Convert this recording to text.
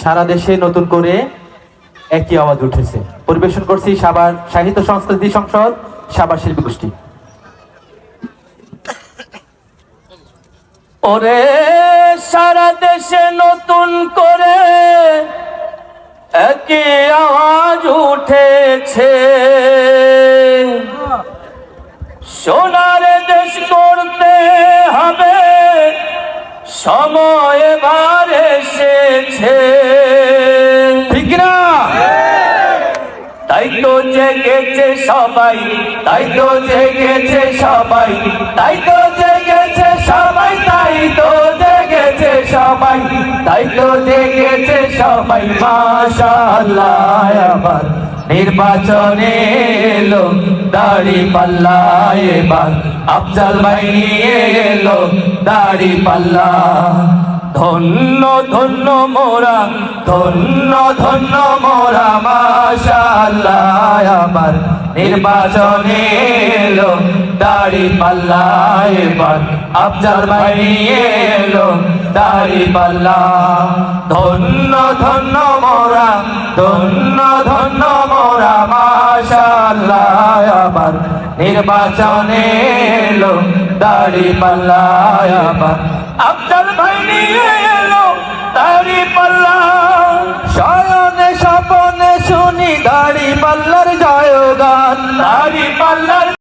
সারা দেশে নতুন করে একই আওয়াজ উঠেছে। পরিবেশন করছি সাভার সাহিত্য সংস্কৃতি সংসদ, সাভার শিল্পী গোষ্ঠী। ওরে সারা দেশে নতুন করে একই আওয়াজ উঠেছে। সোনার দেশ করতে হবে সময় এবার এসেছে। ঠিক না তাই তো জেগেছে সবাই, তাই তো জেগেছে সবাই, তাই তো জেগেছে সবাই, তাই তো জেগেছে সবাই, তাই তো জেগেছে সবাই। মাশাআল্লাহ আবার নির্বাচনে এলো, দাড়ি পাল্লা এবার আফজাল ভাই এলো, দাড়ি পাল্লা। ধন্য ধন্য মোরা, ধন্য ধন্য মোরা, মাশাআল্লাহ আবার নির্বাচনে এলো, দাড়ি পাল্লা এবার ভাই এলো, দাড়ি পাল্লা। ধন্য ধন্য মোরা, ধন্য ধন্য মোরা, মাশাআল্লাহ আবার নির্বাচনে এলো, দাড়ি পাল্লা আবার আফজাল ভাই নিয়ে এলো তারি পাল্লা। শয়নে স্বপনে শুনি, দাড়ি পাল্লার জয় গান দাড়ি পাল্লার